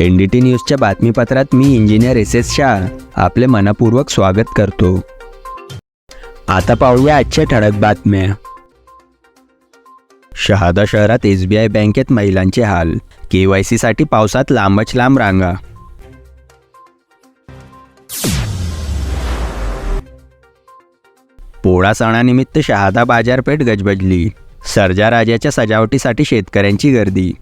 N D T न्यूजच्या बातमीपत्रात मी इंजिनियर एस एस शाह आपले मनपूर्वक स्वागत करतो. आता पाहूया आजच्या ठळक बातम्या. शहादा शहरात एस बी आय बँकेत महिलांचे हाल के वाय सीसाठी पावसात लांबच लांब रांगा. पोळा सणानिमित्त शहादा बाजारपेठ गजबजली सर्जा राजाच्या सजावटीसाठी शेतकऱ्यांची गर्दी.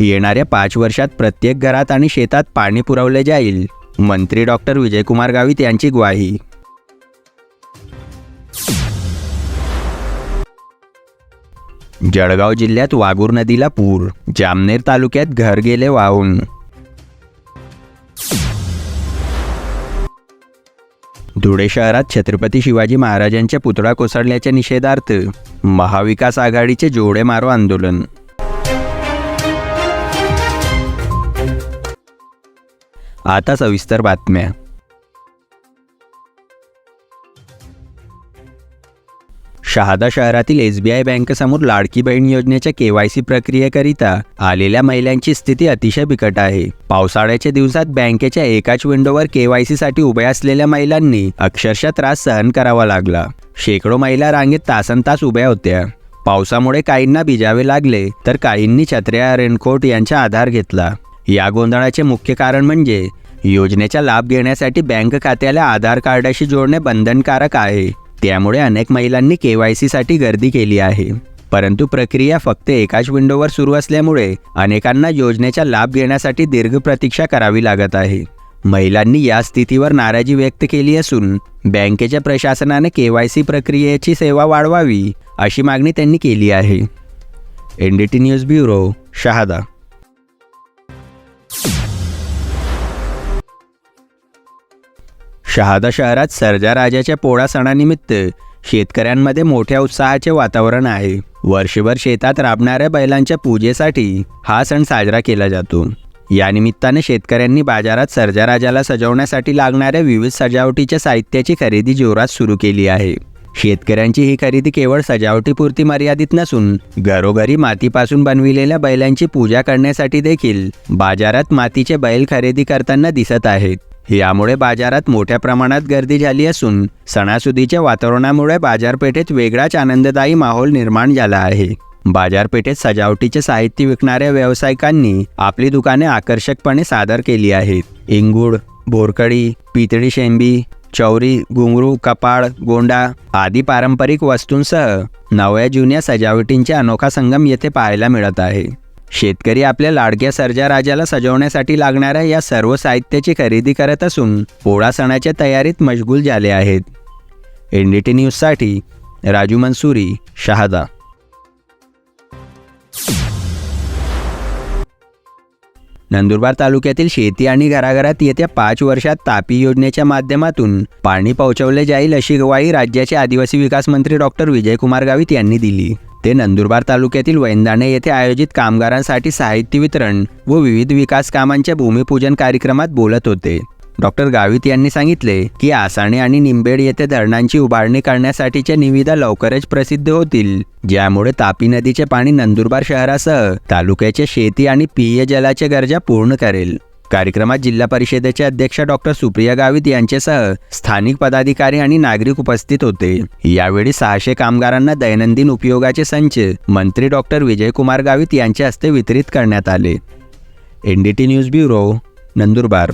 येणाऱ्या पाच वर्षात प्रत्येक घरात आणि शेतात पाणी पुरवले जाईल. मंत्री डॉक्टर विजयकुमार गावित यांची ग्वाही. जळगाव जिल्ह्यात वागूर नदीला पूर जामनेर तालुक्यात घर गेले वाहून. धुळे शहरात छत्रपती शिवाजी महाराजांच्या पुतळा कोसळल्याच्या निषेधार्थ महाविकास आघाडीचे जोडे मारो आंदोलन. आता सविस्तर बातम्या. शहादा शहरातील S B I बँकेसमोर Ladki Bahin योजनेच्या के वाय सी प्रक्रियेकरिता आलेल्या महिलांची स्थिती अतिशय बिकट आहे. पावसाळ्याच्या दिवसात बँकेच्या एकाच विंडोवर के वाय सी साठी उभ्या असलेल्या महिलांनी अक्षरशः त्रास सहन करावा लागला. शेकडो महिला रांगेत तासन तास उभ्या होत्या. पावसामुळे काहींना भिजावे लागले तर काहींनी छत्र्या रेनकोट यांचा आधार घेतला. या गोंधळाचे मुख्य कारण म्हणजे योजनेचा लाभ घेण्यासाठी बँक खात्याला आधार कार्डाशी जोडणे बंधनकारक आहे. त्यामुळे अनेक महिलांनी के वाय सीसाठी गर्दी केली आहे. परंतु प्रक्रिया फक्त एकाच विंडोवर सुरू असल्यामुळे अनेकांना योजनेचा लाभ घेण्यासाठी दीर्घ प्रतीक्षा करावी लागत आहे. महिलांनी या स्थितीवर नाराजी व्यक्त केली असून बँकेच्या प्रशासनाने के वाय सी प्रक्रियेची सेवा वाढवावी अशी मागणी त्यांनी केली आहे. N D T news bureau Shahada. Shahada शहरात सर्जा राजाच्या पोळा सणानिमित्त शेतकऱ्यांमध्ये मोठ्या उत्साहाचे वातावरण आहे. वर्षभर शेतात राबणाऱ्या बैलांच्या पूजेसाठी हा सण साजरा केला जातो. या निमित्ताने शेतकऱ्यांनी बाजारात सर्जा राजाला सजवण्यासाठी लागणाऱ्या विविध सजावटीच्या साहित्याची खरेदी जोरात सुरू केली आहे. शेतकऱ्यांची ही खरेदी केवळ सजावटीपुरती मर्यादित नसून घरोघरी मातीपासून बनविलेल्या बैलांची पूजा करण्यासाठी देखील बाजारात मातीचे बैल खरेदी करताना दिसत आहेत. यामुळे बाजारात मोठ्या प्रमाणात गर्दी झाली असून सणासुदीच्या वातावरणामुळे बाजारपेठेत वेगळाच आनंददायी माहोल निर्माण झाला आहे. बाजारपेठेत सजावटीचे साहित्य विकणाऱ्या व्यावसायिकांनी आपली दुकाने आकर्षकपणे सादर केली आहेत. इंगूड बोरकडी पितळी शेंबी चौरी घुंगरू कपाळ गोंडा आदी पारंपरिक वस्तूंसह नव्या जुन्या सजावटींचे अनोखा संगम येथे पाहायला मिळत आहे. शेतकरी आपल्या लाडक्या सर्जा राजाला सजवण्यासाठी लागणाऱ्या या सर्व साहित्याची खरेदी करत असून पोळा सणाच्या तयारीत मशगूल झाले आहेत. एन डी टी न्यूजसाठी राजू मनसुरी शहादा. नंदुरबार तालुक्यातील शेती आणि घराघरात येत्या पाच वर्षात तापी योजनेच्या माध्यमातून पाणी पोहोचवले जाईल अशी ग्वाही राज्याचे आदिवासी विकास मंत्री डॉक्टर विजयकुमार गावित यांनी दिली. ते नंदुरबार तालुक्यातील वैंदाणे येथे आयोजित कामगारांसाठी साहित्य वितरण व विविध विकास कामांच्या भूमिपूजन कार्यक्रमात बोलत होते. डॉक्टर गावित यांनी सांगितले की आसाणे आणि निंबेड येथे धरणांची उभारणी करण्यासाठीच्या निविदा लवकरच प्रसिद्ध होतील ज्यामुळे तापी नदीचे पाणी नंदुरबार शहरासह तालुक्याच्या शेती आणि पेय जलाच्या गरजा पूर्ण करेल. कार्यक्रमात जिल्हा परिषदेचे अध्यक्ष डॉक्टर सुप्रिया गावित यांच्यासह स्थानिक पदाधिकारी आणि नागरिक उपस्थित होते. यावेळी सहाशे कामगारांना दैनंदिन उपयोगाचे संच मंत्री डॉक्टर विजयकुमार गावित यांच्या हस्ते वितरित करण्यात आले. N D T news bureau Nandurbar.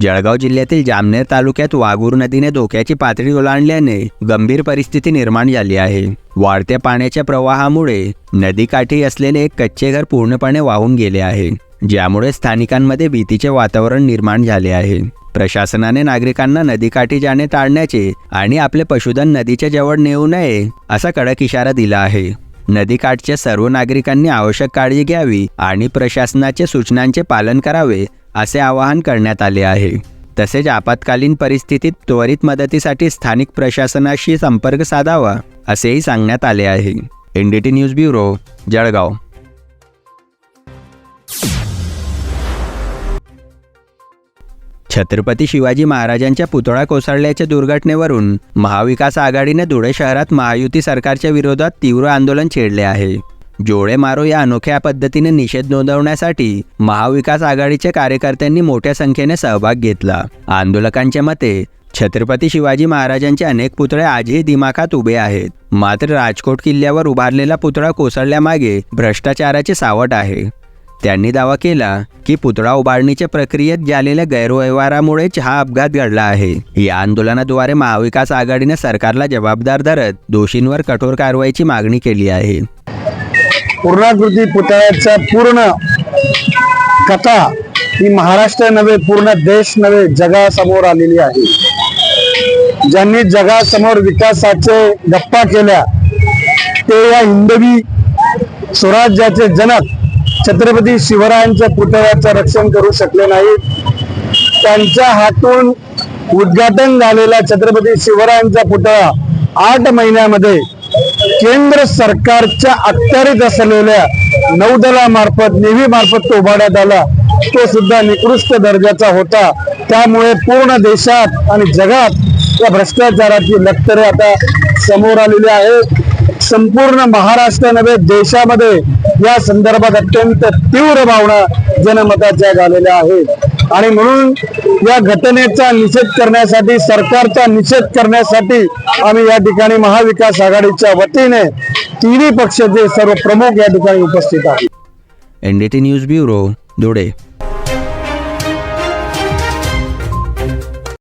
Jalgaon जिल्ह्यातील जामनेर तालुक्यात वाघूर नदीने धोक्याची पातळी ओलांडल्याने गंभीर परिस्थिती निर्माण झाली आहे. वाढत्या पाण्याच्या प्रवाहामुळे नदीकाठी असलेले एक कच्चे घर पूर्णपणे वाहून गेले आहे ज्यामुळे स्थानिकांमध्ये भीतीचे वातावरण निर्माण झाले आहे. प्रशासनाने नागरिकांना नदीकाठी जाणे टाळण्याचे आणि आपले पशुधन नदीच्या जवळ नेऊ नये असा कडक इशारा दिला आहे. नदीकाठच्या सर्व नागरिकांनी आवश्यक काळजी घ्यावी आणि प्रशासनाच्या सूचनांचे पालन करावे असे आवाहन करण्यात आले आहे. तसेच आपत्कालीन परिस्थितीत त्वरित मदतीसाठी स्थानिक प्रशासनाशी संपर्क साधावा असेही सांगण्यात आले आहे. N D T news bureau Jalgaon. Chhatrapati Shivaji महाराजांच्या पुतळा कोसळल्याच्या दुर्घटनेवरून महाविकास आघाडीने धुळे शहरात महायुती सरकारच्या विरोधात तीव्र आंदोलन छेडले आहे. जोडे मारो या अनोख्या पद्धतीने निषेध नोंदवण्यासाठी महाविकास आघाडीच्या कार्यकर्त्यांनी मोठ्या संख्येने सहभाग घेतला. आंदोलकांच्या मते छत्रपती शिवाजी महाराजांचे अनेक पुतळे आजही दिमाखात उभे आहेत. मात्र राजकोट किल्ल्यावर उभारलेला पुतळा कोसळल्यामागे भ्रष्टाचाराचे सावट आहे. त्यांनी दावा केला की पुतळा उभारणीच्या प्रक्रियेत झालेल्या गैरव्यवहारामुळेच हा अपघात घडला आहे. या आंदोलनाद्वारे महाविकास आघाडीने सरकारला जबाबदार धरत दोषींवर कठोर कारवाईची मागणी केली आहे. पूर्णाकृती पुतळ्याचा पूर्ण कथा ही महाराष्ट्र नव्हे पूर्ण देश नव्हे जगासमोर आलेली आहे. ज्यांनी जगासमोर विकासाचे गप्पा केल्या ते या हिंदवी स्वराज्याचे जनक छत्रपती शिवरायांच्या पुतळ्याचं रक्षण करू शकले नाहीत त्यांच्या हातून उद्घाटन झालेला छत्रपती शिवरायांचा पुतळा आठ महिन्यामध्ये केंद्र सरकारच्या अखत्यारीत असलेल्या नौदलामार्फत नेव्ही मार्फत तो उभारण्यात आला. तो सुद्धा निकृष्ट दर्जाचा होता. त्यामुळे पूर्ण देशात आणि जगात या भ्रष्टाचाराची लक्तरे आता समोर आलेली आहेत. संपूर्ण महाराष्ट्र नव्हे देशामध्ये या संदर्भात अत्यंत तीव्र भावना जनमताच्या झालेल्या आहेत. आणि म्हणून या घटनेचा निषेध करण्यासाठी सरकारचा निषेध करण्यासाठी आम्ही या ठिकाणी महाविकास आघाडीच्या वतीने तिन्ही पक्षाचे सर्व प्रमुख या ठिकाणी उपस्थित आहेत. N D T news bureau Dhule.